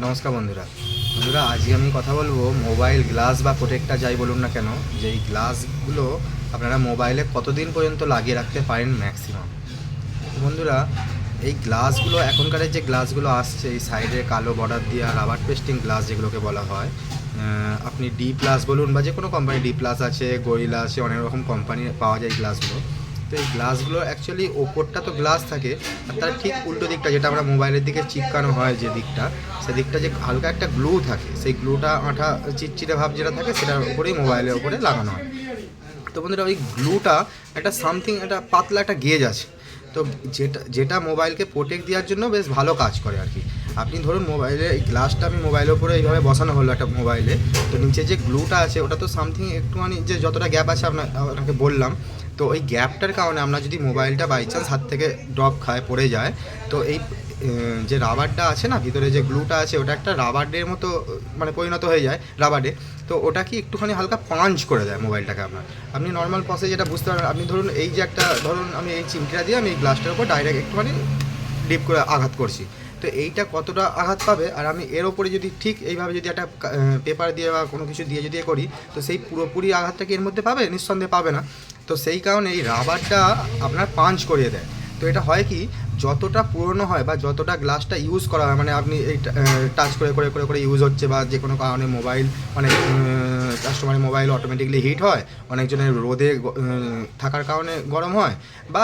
নমস্কার বন্ধুরা। বন্ধুরা, আজকে আমি কথা বলব মোবাইল গ্লাস বা প্রোটেক্টটা যাই বলুন না কেন যে এই গ্লাসগুলো আপনারা মোবাইলে কতদিন পর্যন্ত লাগিয়ে রাখতে পারেন ম্যাক্সিমাম বন্ধুরা, এই গ্লাসগুলো এখনকারের যে গ্লাসগুলো আসছে, এই সাইডে কালো বর্ডার দিয়ে রাবার পেস্টিং গ্লাস যেগুলোকে বলা হয় আপনি ডি প্লাস বলুন বা যে কোনো কোম্পানি ডি প্লাস আছে গরিলা আছে, অনেক রকম কোম্পানি পাওয়া যায় গ্লাসগুলো তো এই গ্লাসগুলো অ্যাকচুয়ালি ওপরটা তো গ্লাস থাকে, আর তার ঠিক উল্টো দিকটা যেটা আমরা মোবাইলের দিকে চিপকানো হয় যে দিকটা সেদিকটা যে হালকা একটা গ্লু থাকে, সেই গ্লুটা আঠা চিটচিটে ভাব যেটা থাকে সেটার উপরেই মোবাইলের উপরে লাগানো হয়। তো বন্ধুরা, ওই গ্লুটা একটা সামথিং একটা পাতলা একটা গেজ আছে। তো যেটা যেটা মোবাইলকে প্রোটেক্ট দেওয়ার জন্য বেশ ভালো কাজ করে আর কি। আপনি ধরুন মোবাইলে, এই গ্লাসটা আমি মোবাইলের উপরে এইভাবে বসানো হলো একটা মোবাইলে, তো নিচে যে গ্লুটা আছে ওটা তো সামথিং একটুখানি যে যতটা গ্যাপ আছে আপনার, আপনাকে বললাম, তো ওই গ্যাপটার কারণে আমরা যদি মোবাইলটা বাই চান্স হাত থেকে ড্রপ খায়, পড়ে যায়, তো এই যে রাবারটা আছে না, ভিতরে যে গ্লুটা আছে, ওটা একটা রাবারের মতো মানে পরিণত হয়ে যায় রাবারে তো ওটা কি একটুখানি হালকা পাঞ্চ করে দেয় মোবাইলটাকে আপনার? আপনি নর্মাল পসে যেটা বুঝতে পারেন আপনি ধরুন এই যে একটা, ধরুন আমি এই চিমটিটা দিয়ে আমি এই গ্লাসটার উপর ডাইরেক্ট একটুখানি ডিপ করে আঘাত করছি তো এইটা কতটা আঘাত পাবে? আর আমি এর ওপরে যদি ঠিক এইভাবে যদি একটা পেপার দিয়ে বা কোনো কিছু দিয়ে যদি করি, তো সেই পুরোপুরি আঘাতটা কি এর মধ্যে পাবে? নিঃসন্দেহে পাবে না। তো সেই কারণে এই রাবারটা আপনার পাঞ্চ করিয়ে দেয়। তো এটা হয় কি, যতটা পুরনো হয় বা যতটা গ্লাসটা ইউজ করা হয় মানে আপনি এই টাচ করে করে করে করে ইউজ হচ্ছে বা যে কোনো কারণে মোবাইল মানে কাস্টমারের মোবাইল অটোমেটিকলি হিট হয়, অনেকজনের রোদে থাকার কারণে গরম হয় বা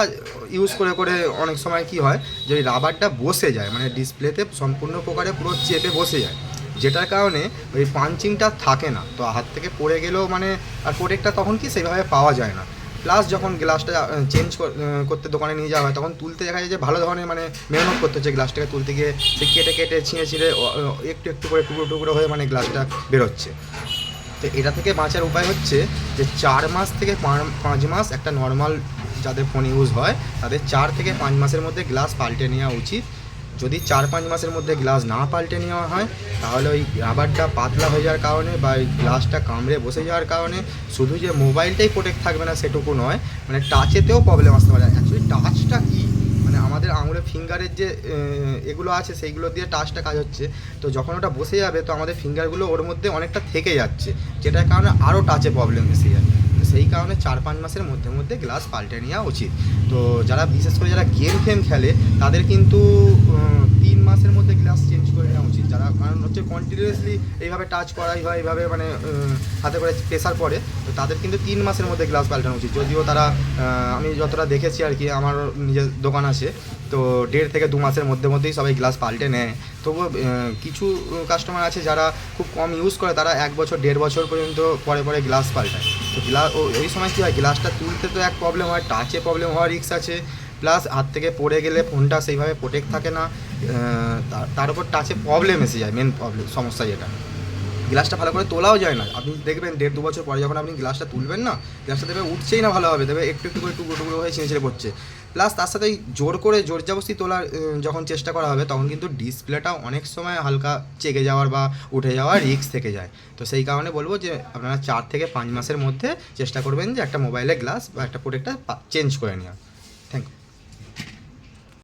ইউজ করে করে অনেক সময় কি হয়, যে রাবারটা বসে যায় মানে ডিসপ্লেতে সম্পূর্ণ প্রকারে পুরো চেপে বসে যায়, যেটার কারণে ওই পাঞ্চিংটা থাকে না। তো হাত থেকে পড়ে গেলেও মানে আর প্রোডাক্টটা তখন কি সেভাবে পাওয়া যায় না। প্লাস যখন গ্লাসটা চেঞ্জ করতে দোকানে নিয়ে যাওয়া হয়, তখন তুলতে দেখা যায় যে ভালো ধরনের মানে মেহনত করতে হচ্ছে গ্লাসটাকে তুলতে গিয়ে। সে কেটে কেটে, ছিঁড়ে ছিঁড়ে একটু একটু করে টুকরো টুকরো হয়ে মানে গ্লাসটা বেরোচ্ছে। তো এটা থেকে বাঁচার উপায় হচ্ছে যে চার মাস থেকে পাঁচ মাস একটা নর্মাল যাদের ফোন ইউজ হয়, তাদের চার থেকে পাঁচ মাসের মধ্যে গ্লাস পাল্টে নেওয়া উচিত। যদি চার পাঁচ মাসের মধ্যে গ্লাস না পাল্টে নেওয়া হয়, তাহলে ওই রাবারটা পাতলা হয়ে যাওয়ার কারণে বা ওই গ্লাসটা কামড়ে বসে যাওয়ার কারণে শুধু যে মোবাইলটাই প্রোটেক্ট থাকবে না সেটুকু নয় মানে টাচেতেও প্রবলেম আসতে পারে। অ্যাকচুয়ালি টাচটা কী? মানে আমাদের আঙুলের ফিঙ্গারের যে এগুলো আছে সেইগুলো দিয়ে টাচটা কাজ হচ্ছে। তো যখন ওটা বসে যাবে, তো আমাদের ফিঙ্গারগুলো ওর মধ্যে অনেকটা থেকে যাচ্ছে, যেটার কারণে আরও টাচে প্রবলেম এসে তো সেই কারণে চার পাঁচ মাসের মধ্যে মধ্যে গ্লাস পাল্টে নেওয়া উচিত। তো যারা, বিশেষ করে যারা গেম ফেম খেলে, তাদের কিন্তু তিন মাসের মধ্যে গ্লাস চেঞ্জ করে নেওয়া উচিত। যারা, কারণ হচ্ছে কন্টিনিউয়াসলি এইভাবে টাচ করাই হয়, এইভাবে মানে হাতে করে প্রেসার পড়ে, তো তাদের কিন্তু তিন মাসের মধ্যে গ্লাস পাল্টানো উচিত। যদিও তারা আমি যতটা দেখেছি আর কি, আমার নিজের দোকান আছে, তো দেড় থেকে দু মাসের মধ্যে মধ্যেই সবাই গ্লাস পাল্টে নেয়। তবুও কিছু কাস্টমার আছে যারা খুব কম ইউজ করে, তারা এক বছর, দেড় বছর পর্যন্ত পরে পরে গ্লাস পাল্টায়। তো গ্লাস ওই সময় কী হয় গ্লাসটা তুলতে তো এক প্রবলেম হয় টাচে প্রবলেম হওয়ার রিক্স আছে। প্লাস হাত থেকে পড়ে গেলে ফোনটা সেইভাবে প্রোটেক্ট থাকে না। তার- উপর টাচে প্রবলেম এসে যায় মেন প্রবলেম সমস্যা যেটা। গ্লাসটা ভালো করে তোলাও যায় না। আপনি দেখবেন, দেড় দু বছর পরে যখন আপনি গ্লাসটা তুলবেন না গ্লাসটা দেবে উঠছেই না ভালোভাবে দেবে একটু একটু করে টুকরো টুকরো হয়ে ছিঁড়ে ছিঁড়ে পড়ছে। প্লাস তার সাথে জোর করে জোর জবস্তি তোলার যখন চেষ্টা করা হবে, তখন কিন্তু ডিসপ্লেটা অনেক সময় হালকা চেকে যাওয়ার বা উঠে যাওয়ার রিক্স থেকে যায়। তো সেই কারণে বলব যে, আপনারা চার থেকে পাঁচ মাসের মধ্যে চেষ্টা করবেন যে একটা মোবাইলের গ্লাস বা একটা প্রোডাক্টটা চেঞ্জ করে নেওয়া